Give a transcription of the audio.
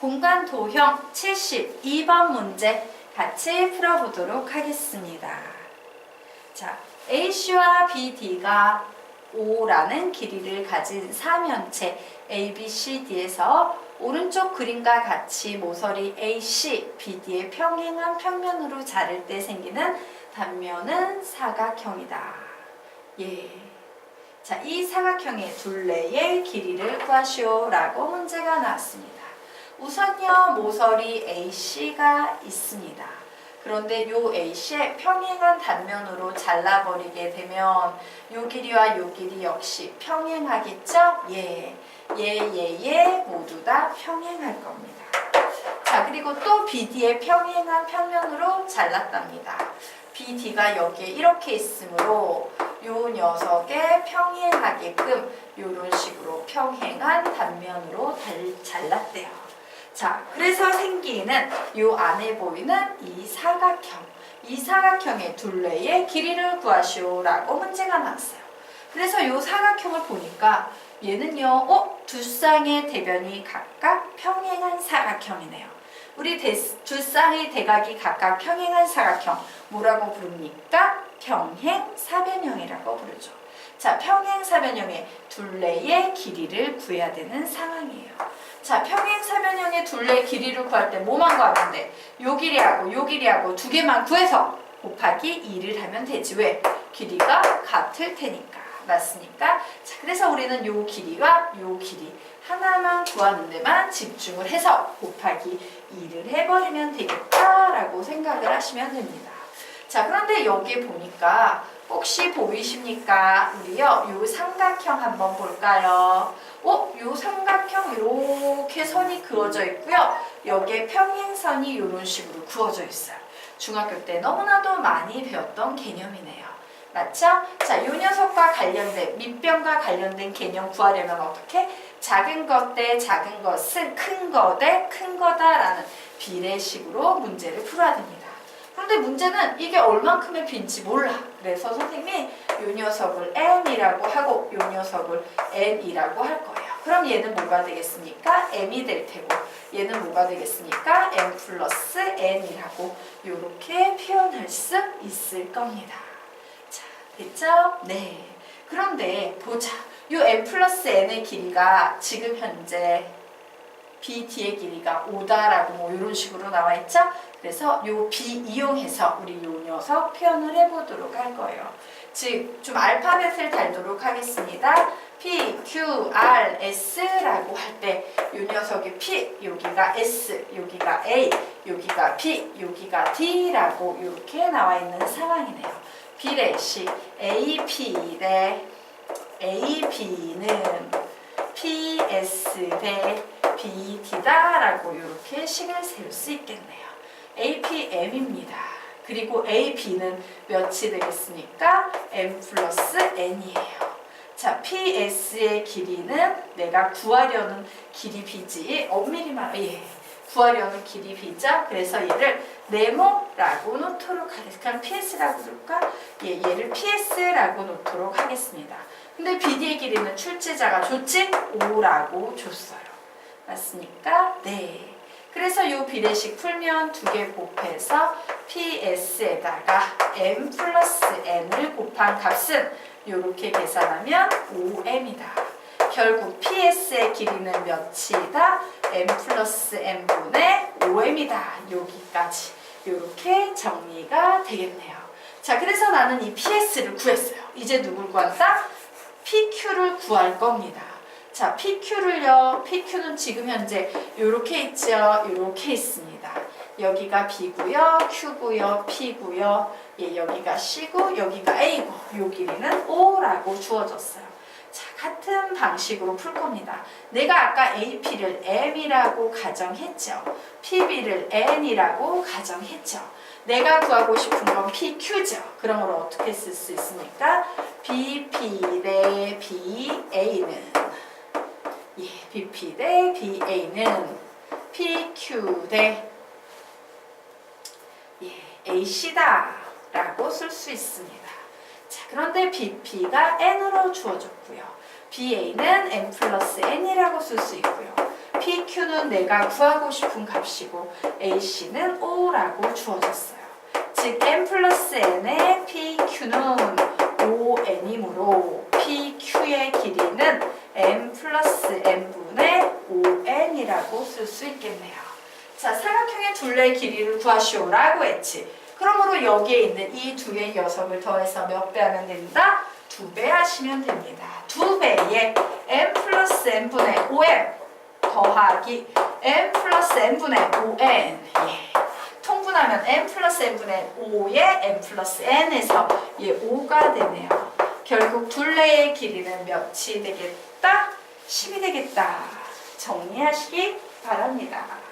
공간 도형 72번 문제 같이 풀어보도록 하겠습니다. 자, AC와 BD가 5라는 길이를 가진 삼연체 ABCD에서 오른쪽 그림과 같이 모서리 AC, BD의 평행한 평면으로 자를 때 생기는 단면은 사각형이다. 예. 자, 이 사각형의 둘레의 길이를 구하시오라고 문제가 나왔습니다. 우선요, 모서리 AC가 있습니다. 그런데 요 AC의 평행한 단면으로 잘라버리게 되면 요 길이와 요 길이 역시 평행하겠죠? 예. 예, 예, 예 모두 다 평행할 겁니다. 자, 그리고 또 BD의 평행한 평면으로 잘랐답니다. BD가 여기에 이렇게 있으므로 요 녀석의 평행하게끔 이런 식으로 평행한 단면으로 달, 잘랐대요. 자, 그래서 생기는 요 안에 보이는 이 사각형, 이 사각형의 둘레의 길이를 구하시오라고 문제가 나왔어요. 그래서 요 사각형을 보니까 얘는요, 어? 두 쌍의 대변이 각각 평행한 사각형이네요. 우리 대, 두 쌍의 대각이 각각 평행한 사각형 뭐라고 부릅니까? 평행 사변형이라고 부르죠. 자, 평행사변형의 둘레의 길이를 구해야 되는 상황이에요. 자, 평행사변형의 둘레 길이를 구할 때 뭐만 구하면 돼? 요 길이하고 요 길이하고 두 개만 구해서 곱하기 2를 하면 되지. 왜? 길이가 같을 테니까. 맞습니까? 자, 그래서 우리는 요 길이와 요 길이 하나만 구하는 데만 집중을 해서 곱하기 2를 해버리면 되겠다라고 생각을 하시면 됩니다. 자, 그런데 여기에 보니까 혹시 보이십니까? 우리요, 요 삼각형 한번 볼까요? 어, 요 삼각형 이렇게 선이 그어져 있고요. 여기에 평행선이 이런 식으로 그어져 있어요. 중학교 때 너무나도 많이 배웠던 개념이네요. 맞죠? 자, 요 녀석과 관련된 밑변과 관련된 개념 구하려면 어떻게? 작은 것 대 작은 것은 큰 거 대 큰 거다라는 비례식으로 문제를 풀어야 됩니다. 그런데 문제는 이게 얼만큼의 빈지 몰라. 그래서 선생님이 요 녀석을 m이라고 하고 요 녀석을 n이라고 할 거예요. 그럼 얘는 뭐가 되겠습니까? m이 될 테고 얘는 뭐가 되겠습니까? m 플러스 n이라고 이렇게 표현할 수 있을 겁니다. 자, 됐죠? 네. 그런데 보자. 요 m 플러스 n의 길이가 지금 현재 BD의 길이가 5다라고 뭐 이런 식으로 나와 있죠? 그래서 요 B 이용해서 우리 요 녀석 표현을 해보도록 할 거예요. 즉, 좀 알파벳을 달도록 하겠습니다. P, Q, R, S라고 할 때 요 녀석의 P, 여기가 S, 여기가 A, 여기가 P, 여기가 D라고 이렇게 나와 있는 상황이네요. 비례식 AP 대 AB는 PS 대 BD다라고 이렇게 식을 세울 수 있겠네요. APM입니다. 그리고 AB는 몇이 되겠습니까? M 플러스 N이에요. 자, PS의 길이는 내가 구하려는 길이 B지. 엄밀히 말해, 예. 구하려는 길이 B죠. 그래서 얘를 네모라고 놓도록 하겠습니다. PS라고 부를까? 예, 얘를 PS라고 놓도록 하겠습니다. 근데 BD의 길이는 출제자가 줬지? 5라고 줬어요. 맞습니까? 네. 그래서 이 비례식 풀면 두 개 곱해서 PS에다가 M 플러스 N을 곱한 값은 이렇게 계산하면 5M이다. 결국 PS의 길이는 몇이다? M 플러스 N분의 5M이다. 여기까지 이렇게 정리가 되겠네요. 자, 그래서 나는 이 PS를 구했어요. 이제 누굴 구한다? PQ를 구할 겁니다. 자, PQ를요. PQ는 지금 현재 이렇게 있죠. 이렇게 있습니다. 여기가 B고요, Q고요, P고요. 예, 여기가 C고 여기가 A고 요 길이는 O라고 주어졌어요. 자, 같은 방식으로 풀 겁니다. 내가 아까 AP를 M이라고 가정했죠. PB를 N이라고 가정했죠. 내가 구하고 싶은 건 PQ죠. 그러므로 어떻게 쓸 수 있습니까? BP 대 BA는 예, BP 대 BA는 PQ 대 예, AC다 라고 쓸 수 있습니다. 자, 그런데 BP가 N으로 주어졌고요. BA는 N 플러스 N이라고 쓸 수 있고요. PQ는 내가 구하고 싶은 값이고 AC는 O라고 주어졌어요. 즉 n 플러스 n의 PQ는 ON이므로 PQ의 길이는 n 플러스 n분의 쓸수 있겠네요. 자, 사각형의 둘레의 길이를 구하시오라고 했지. 그러므로 여기에 있는 이 두 개의 녀석을 더해서 몇 배 하면 된다? 두 배 하시면 됩니다. 두 배에 n 플러스 n분의 5n 더하기 n 플러스 n분의 5n 예. 통분하면 n 플러스 n분의 5에 n 플러스 n에서 얘 5가 되네요. 결국 둘레의 길이는 몇이 되겠다? 10이 되겠다. 정리하시기 바랍니다.